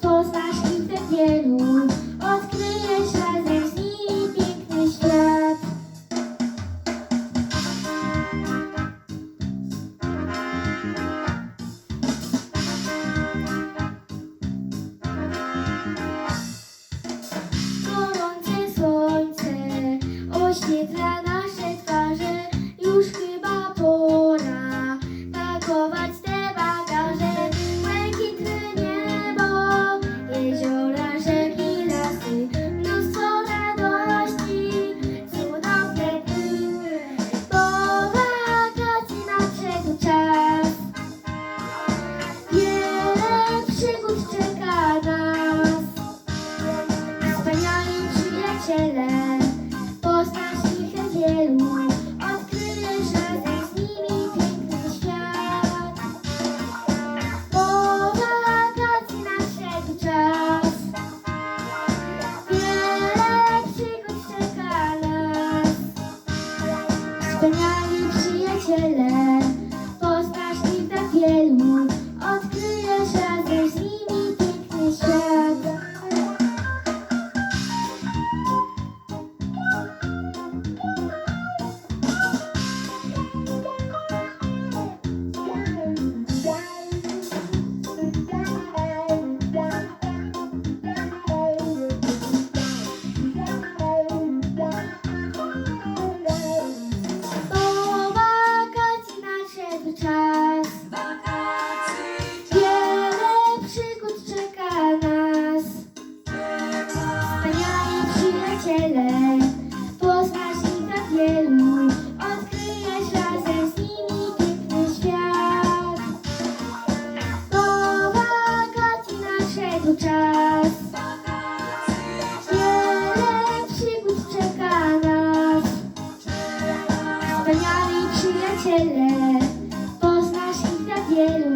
poznasz ich wielu. wspaniali przyjaciele, poznasz ich tak wielu, odkryjesz. odkryjesz razem z nimi piękny świat. Po naszego czas. Wiele przygód czeka nas. Wspaniali przyjaciele, poznasz ich na wielu.